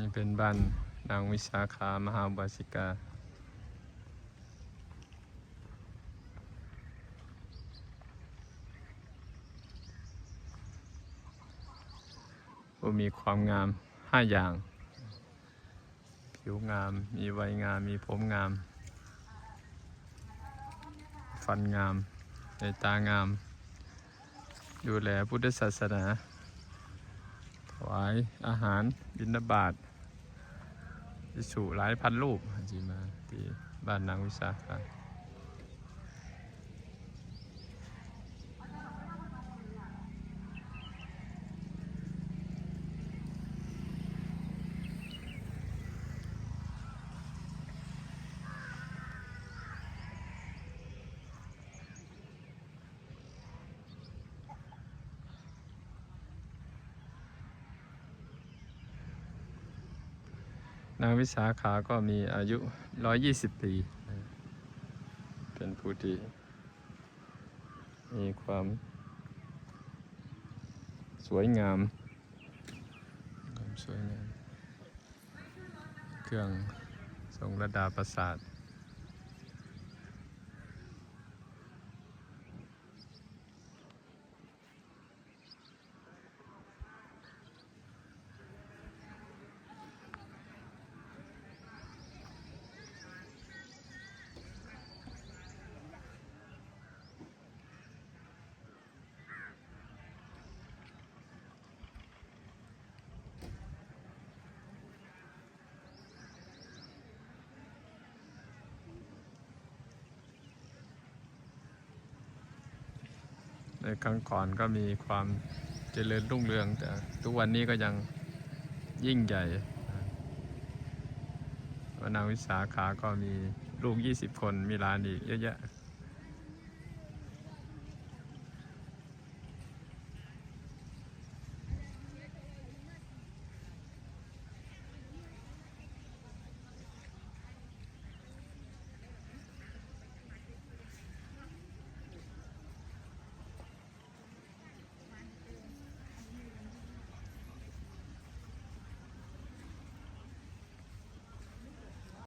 นี่เป็นบ้านนางวิสาขามหาบาสิกาผู้มีความงามห้าอย่าง ผิวงาม มีวัยงาม มีผมงาม ฟันงาม ในตางาม ดูแลพุทธศาสนา ถวายอาหารบิณฑบาตพิสุหลายพันรูปจีมาที่บ้านนางวิสาขา นางวิสาขาก็มีอายุ 120 ปี เป็นผู้ที่มีความสวยงามความสวยงาม เครื่องทรงระดาประสาท ในครั้งก่อนก็มีความเจริญรุ่งเรือง แต่ทุกวันนี้ก็ยังยิ่งใหญ่วนางวิสาขาก็มีลูก 20 คนมีลานอีกเยอะแยะ